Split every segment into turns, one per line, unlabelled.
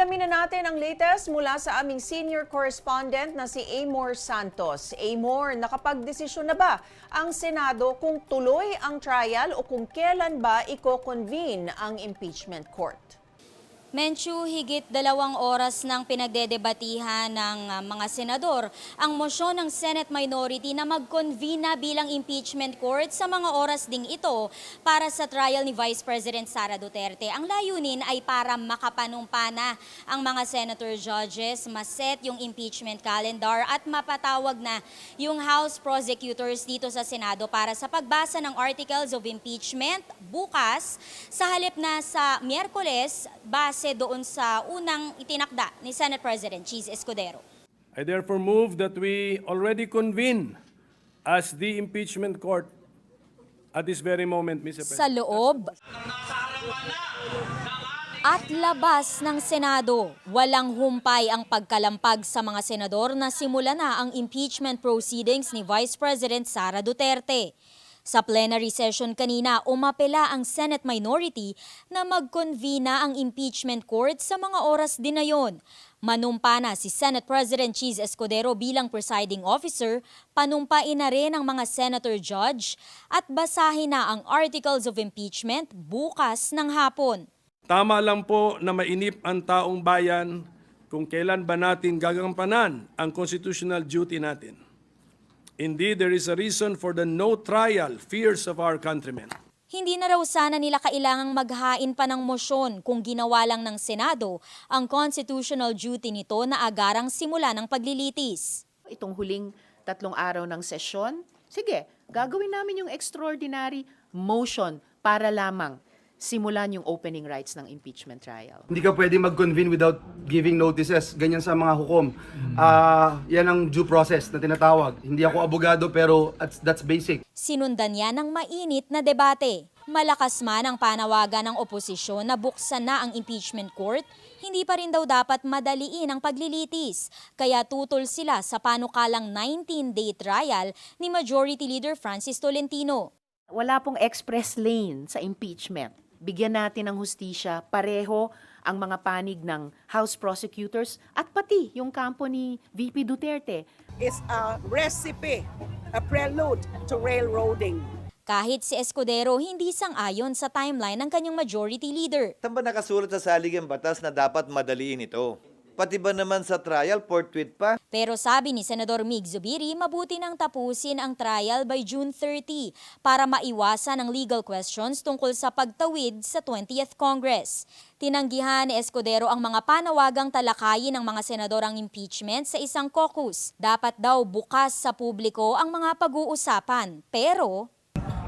Alamin na natin ang latest mula sa aming senior correspondent na si Amor Santos. Amor, nakapagdesisyon na ba ang Senado kung tuloy ang trial o kung kailan ba iko-convene ang impeachment court?
Menchu, higit dalawang oras nang pinagdedebatihan ng uh, mga senador ang mosyon ng Senate minority na mag-convene na bilang impeachment court sa mga oras ding ito para sa trial ni Vice President Sara Duterte. Ang layunin ay para makapanumpa na ang mga senator judges, maset yung impeachment calendar at mapatawag na yung House prosecutors dito sa Senado para sa pagbasa ng articles of impeachment bukas sa halip na sa Miyerkules base doon sa unang itinakda ni Senate President Cheese Escudero.
I therefore move that we already convene as the impeachment court at this very moment, Mr. President.
Sa loob at labas ng Senado, walang humpay ang pagkalampag sa mga senador na simula na ang impeachment proceedings ni Vice President Sara Duterte. Sa plenary session kanina, umapela ang Senate minority na mag-convene na ang impeachment court sa mga oras din na yon. Manumpa na si Senate President Cheese Escudero bilang presiding officer, panumpain na rin ang mga senator judge at basahin na ang articles of impeachment bukas ng hapon.
Tama lang po na mainip ang taong bayan kung kailan ba natin gagampanan ang constitutional duty natin. Indeed, there is a reason for the no trial fears of our countrymen.
Hindi na raw sana nila kailangang maghain pa ng mosyon kung ginawa lang ng Senado ang constitutional duty nito na agarang simula ng paglilitis.
itong huling tatlong araw ng sesyon, sige, gagawin namin yung extraordinary motion para lamang simulan yung opening rights ng impeachment trial.
Hindi ka pwede mag-convene without giving notices. Ganyan sa mga hukom. Ah, yan ang due process na tinatawag. Hindi ako abogado pero that's, that's basic.
Sinundan yan ng mainit na debate. Malakas man ang panawagan ng oposisyon na buksan na ang impeachment court, hindi pa rin daw dapat madaliin ang paglilitis. Kaya tutol sila sa panukalang 19-day trial ni Majority Leader Francis Tolentino.
Wala pong express lane sa impeachment. Bigyan natin ng hustisya, pareho ang mga panig ng House prosecutors at pati yung kampo ni VP Duterte.
is a recipe, a prelude to railroading.
Kahit si Escudero hindi sang-ayon sa timeline ng kanyang majority leader.
Saan ba nakasulat sa saligang batas na dapat madaliin ito? Pati ba naman sa trial, forthwith pa?
Pero sabi ni Senador Mig Zubiri, mabuti nang tapusin ang trial by June 30 para maiwasan ang legal questions tungkol sa pagtawid sa 20th Congress. Tinanggihan ni Escudero ang mga panawagang talakayin ng mga senador ang impeachment sa isang caucus. Dapat daw bukas sa publiko ang mga pag-uusapan. Pero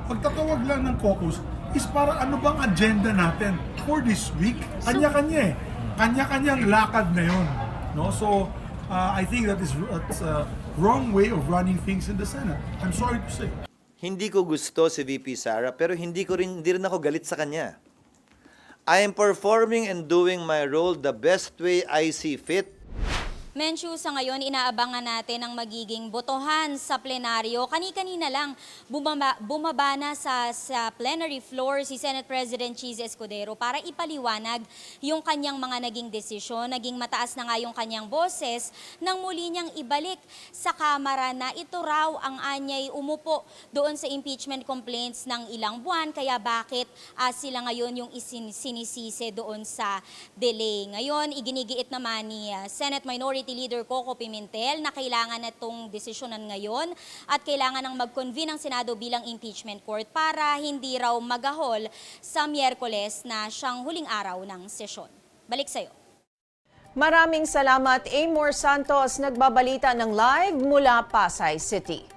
pagtatawag lang ng caucus is para ano bang agenda natin for this week. Kanya-kanya eh. Kanya-kanyang lakad na yun. No? So, uh, I think that is that's a wrong way of running things in the Senate. I'm sorry to say.
Hindi ko gusto si VP Sara, pero hindi ko rin, hindi rin ako galit sa kanya. I am performing and doing my role the best way I see fit.
Menshu, sa ngayon, inaabangan natin ang magiging botohan sa plenaryo. Kani-kanina lang, bumaba, bumaba na sa, sa plenary floor si Senate President Cheese Escudero para ipaliwanag yung kanyang mga naging desisyon. Naging mataas na nga yung kanyang boses nang muli niyang ibalik sa Kamara na ito raw ang anyay umupo doon sa impeachment complaints ng ilang buwan. Kaya bakit ah, sila ngayon yung isin, sinisisi doon sa delay. Ngayon, iginigiit naman ni ah, Senate Minority Leader Coco Pimentel na kailangan na itong desisyonan ngayon at kailangan ng mag-convene ang Senado bilang impeachment court para hindi raw magahol sa Miyerkules na siyang huling araw ng sesyon. Balik sa'yo.
Maraming salamat, Amor Santos, nagbabalita ng live mula Pasay City.